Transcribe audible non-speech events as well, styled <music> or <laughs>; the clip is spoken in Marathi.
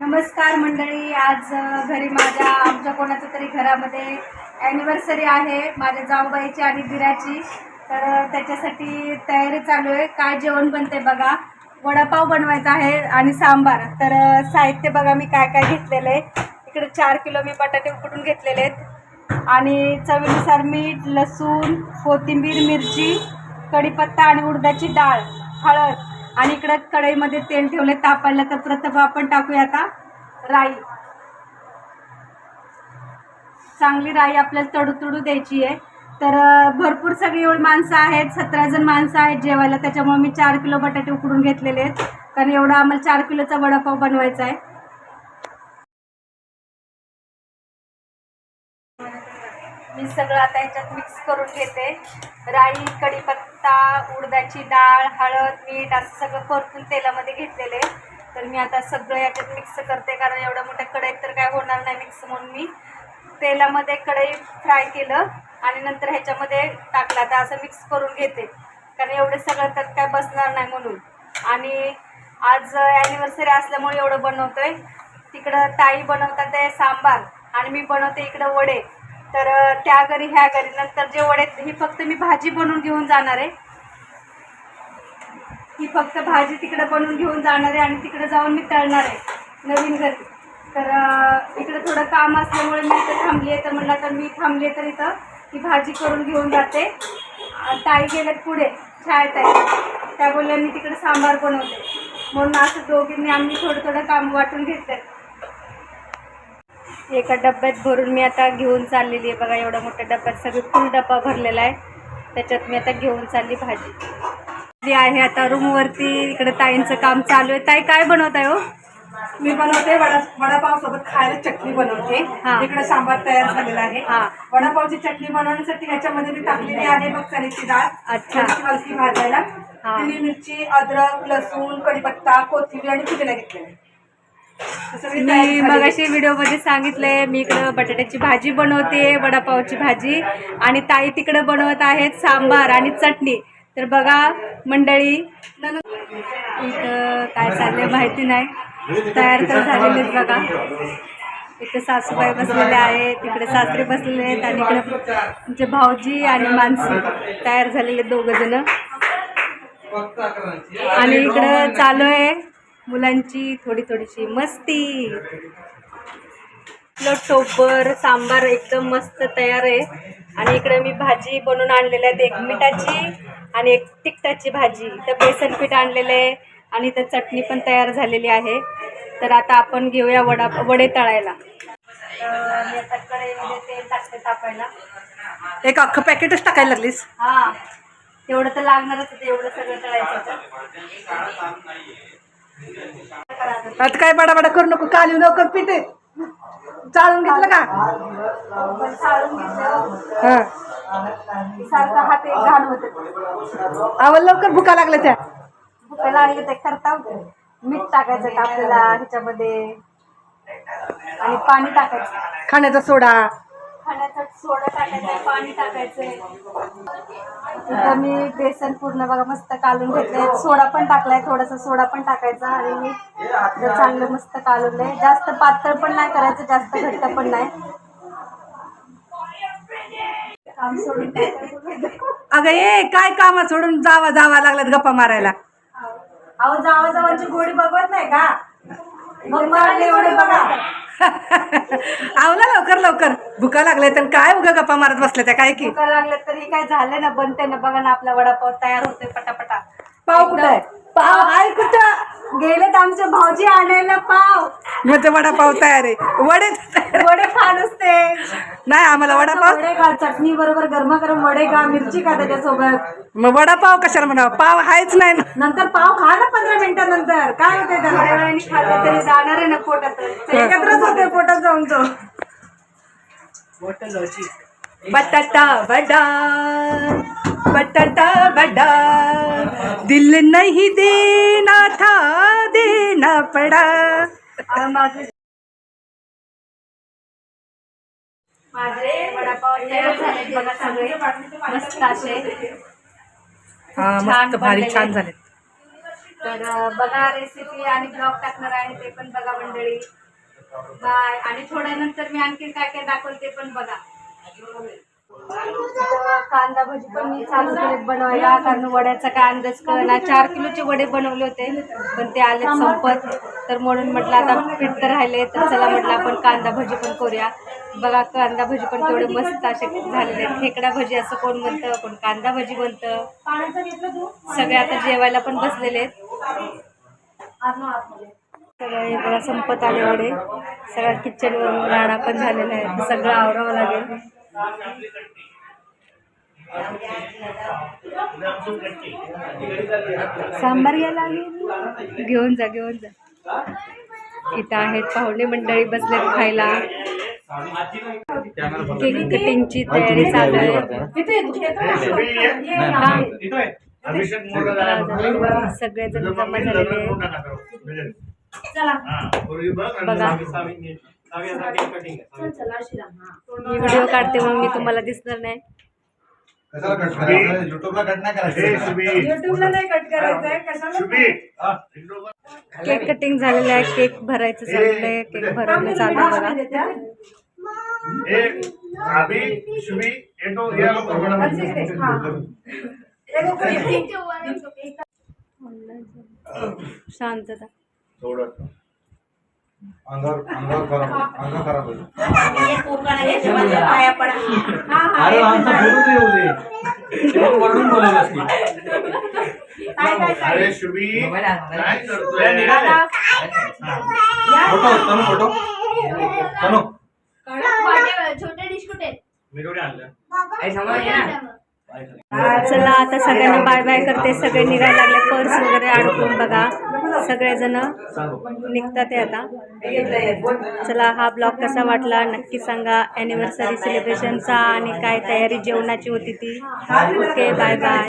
नमस्कार मंडळी आज घरी माझ्या आमच्या कोणाच्या तरी घरामध्ये ॲनिव्हर्सरी आहे. माझ्या जाऊबाईची आणि बिराची तर त्याच्यासाठी तयारी चालू आहे. काय जेवण बनते बघा. वडापाव बनवायचा आहे आणि सांबार. तर साहित्य बघा मी काय काय घेतलेलं आहे. इकडे चार किलो मी बटाटे उकडून घेतलेले आहेत. आणि चवीनुसार मीठ लसूण कोथिंबीर मिरची कढीपत्ता आणि उडदाची डाळ हळद. आणि इकडं कढईमध्ये तेल ठेवले तापायला तर प्रथम आपण टाकूया आता. राई. चांगली राई आपल्याला तडू तडू द्यायची आहे. तर भरपूर सगळी एवढी माणसं आहेत सतरा जण माणसं आहेत जेवायला त्याच्यामुळे मी चार किलो बटाटे उकडून घेतलेले आहेत. कारण एवढा आम्हाला चार किलोचा वडापाव बनवायचा आहे. मी सगळं आता ह्याच्यात मिक्स करून घेते. राई कढीपत्ता उडदाची डाळ हळद मीठ असं सगळं परतून तेलामध्ये घेतलेले तर मी आता सगळं याच्यात मिक्स करते कारण एवढ्या मोठ्या कढईत तर काय होणार नाही मिक्स म्हणून मी. तेलामध्ये कढई फ्राय केलं आणि नंतर ह्याच्यामध्ये टाकलं. आता असं मिक्स करून घेते कारण एवढं सगळं तर काय बसणार नाही म्हणून. आणि आज ॲनिव्हर्सरी असल्यामुळे एवढं बनवतोय. तिकडं ताई बनवतात ते सांबार आणि मी बनवते इकडं वडे. तर त्या घरी ह्या घरी. नंतर जे वडे ही फक्त मी भाजी बनवून घेऊन जाणार आहे. ही फक्त भाजी तिकडे बनवून घेऊन जाणार आहे आणि तिकडे जाऊन मी तळणार आहे नवीन घरी. तर इकडं इकडे थोडं काम असल्यामुळे मी इथं थांबली आहे. तर म्हणलं तर मी थांबली तर इथं ही भाजी करून घेऊन जाते. ताई गेल्यात पुढे शाळेत आहे त्या बोलल्या मी तिकडे सांबार बनवते. म्हणून असं दोघींनी आम्ही थोडं थोडं काम वाटून घेतलं एका डब्यात भरून मी आता घेऊन चाललेली आहे. बघा एवढ्या मोठ्या डब्यात सगळी फुल डब्बा भरलेला आहे. त्याच्यात मी आता घेऊन चालली भाजी. ती आहे आता रूमवरती इकडे ताईंचं काम चालू आहे. ताई काय बनवत आहे हो? मी बनवते वडा वडापाव सोबत खायला चटणी बनवते. हा. इकडे सांबार तयार झालेला आहे. वडापावची चटणी बनवण्यासाठी ह्याच्यामध्ये मी टाकलेली आहे मग चण्याची डाळ. अच्छा. हलकी भाजायला. हा. हिरवी मिरची अद्रक लसूण कढीपत्ता कोथिंबीर आणि पुदिना घेतलेले हे तयारी मी झालेली. मगाशी व्हिडिओमध्ये सांगितलंय मी इकडं बटाट्याची भाजी बनवते वडापावची भाजी. आणि ताई तिकडे बनवत आहेत सांबार आणि चटणी. तर बघा मंडळी इथं काय चाललंय माहिती नाही. तयार तर झालेले आहेत बघा. इथं सासूबाई बसलेल्या आहेत तिकडे सासरे बसलेले आहेत आणि इकडे तुमचे भाऊजी आणि मानसी तयार झालेले दोघ जण. आणि इकडं चालू आहे मुलांची थोडी थोडीशी मस्ती. आपलं टोबर सांबार एकदम मस्त तयार आहे. आणि इकडे मी भाजी बनवून आणलेल्या आहेत एक मिठाची आणि एक तिखटाची भाजी. तर बेसन पीठ आणलेलं आहे आणि इथं चटणी पण तयार झालेली आहे. तर आता आपण घेऊया वडा वडे तळायला. तर मी आता कढईमध्ये तेल टाकते तापायला एक अख्खं पॅकेटच टाकायला लागलीस? हा. तेवढं तर लागणारच होतं. एवढं सगळं तळायचं. आता काय बडाबडा करू नको काली लवकर पीठ. चाळून घेतलं का? हा. आवड लवकर भुका लागल्या त्या. भुका लागले ते करता मीठ टाकायचं का आपल्याला ह्याच्यामध्ये. आणि पाणी टाकायचं. खाण्याचा सोडा. खाण्याचा सोडा टाकायचं पाणी टाकायचं इथं मी बेसन पूर्ण बघा मस्त कालून घेतलंय. सोडा पण टाकलाय थोडासा सोडा पण टाकायचा आणि मी चांगलं मस्त कालवलंय. जास्त पातळ पण नाही करायचं जास्त घट्ट पण नाही. काम सोडून टाकायचं. अगं ए काय काम सोडून जावा जावा लागल्यात गप्पा मारायला. अहो जावा जावांची गोडी बघवत नाही का? मग मला एवढे बघा. <laughs> आवला लवकर लवकर. भुका लागल्या तर काय उगा गप्पा मारत बसल्या त्या काय की? भुका लागलं तरी काय झालं ना बनते ना बघा ना आपला वडापाव तयार होतोय पटापटा. पाव कुठं आहे? पाव आहे कुठं? गेलेत आमचे भाऊजी आणायला पाव. मग ते वडापाव तयार आहे. वडे वडे खान असते नाही आम्हाला वडापाव वडे का चटणी बरोबर गरमागरम वडे का मिरची का त्याच्यासोबत. मग वडापाव कशाला म्हणावं? पाव आहेच नाही ना. नंतर पाव खा ना पंधरा मिनिटानंतर काय होते थोड्या वेळाने खाल्ले तरी जाणार आहे ना पोटात. एकत्रच होते पोटात जाऊन तो. बटाटा वडा. बटाटा वडा. दिल नहीं देना था देना पड़ा. माझे माझे वडापाव तयार झाले. बघा सगळे मस्त असे. हा मस्त भारी. छान झाले तर बघा रेसिपी आणि ब्लॉग टाकणार आहे ते पण बघा मंडळी. बाय. आणि थोड्यानंतर मी आणखी काय काय दाखवल ते पण बघा. कांदा भजी पण मी चालू केले बनवायला कारण वड्याचा काय अंदाज कळना. चार किलोचे वडे बनवले होते पण ते आले संपत. तर म्हणून म्हटलं आता फिट तर राहिले तर चला म्हटलं आपण कांदा भजी पण करूया. बघा कांदा भजी पण तेवढे मस्त असे झालेले आहेत. खेकडा भजी असं कोण म्हणतं कोण कांदा भजी म्हणतं. सगळे आता जेवायला पण बसलेले आहेत. सगळे बघा संपत आले वडे. सगळ्या किचनवरून राणा पण झालेला आहे. सगळं आवरावं लागेल. सांबार घ्यायला लागेल घेऊन जा घेऊन जा. इथं आहेत पाहुणे मंडळी बसले खायला. केक कटिंगची तयारी चालू आहे. सगळेजण जमा झालेले. बघा. व्हिडिओ काढते मग मी तुम्हाला दिसणार नाही. कशाला कट करायचं? युट्यूबला कट नाही करायचं. युट्यूबला नाही कट करायचंय. कशाला केक कटिंग झालेलं आहे. केक भरायचं चाललंय. केक भरवणं चालू आहे बघा. शांतता. अंगावर अंगावर खराब अंगावर खराब होईल. अरे आमचा फोटो तर येऊ दे. तेव्हा वरडून बोलावलं असती अरे शुभी काय करतोय? Photo Tanu photo. तनु. छोटे डिश कुठे मी कुठे आणलं चला आता सगळ्यांना बाय बाय करते. सगळे निघायला लागले पर्स वगैरे अडकून बघा. सगळेजण निघतात आहे आता. चला हा ब्लॉग कसा वाटला? नक्की सांगा. ॲनिव्हर्सरी सेलिब्रेशनचा आणि काय तयारी जेवणाची होती ती. Okay bye bye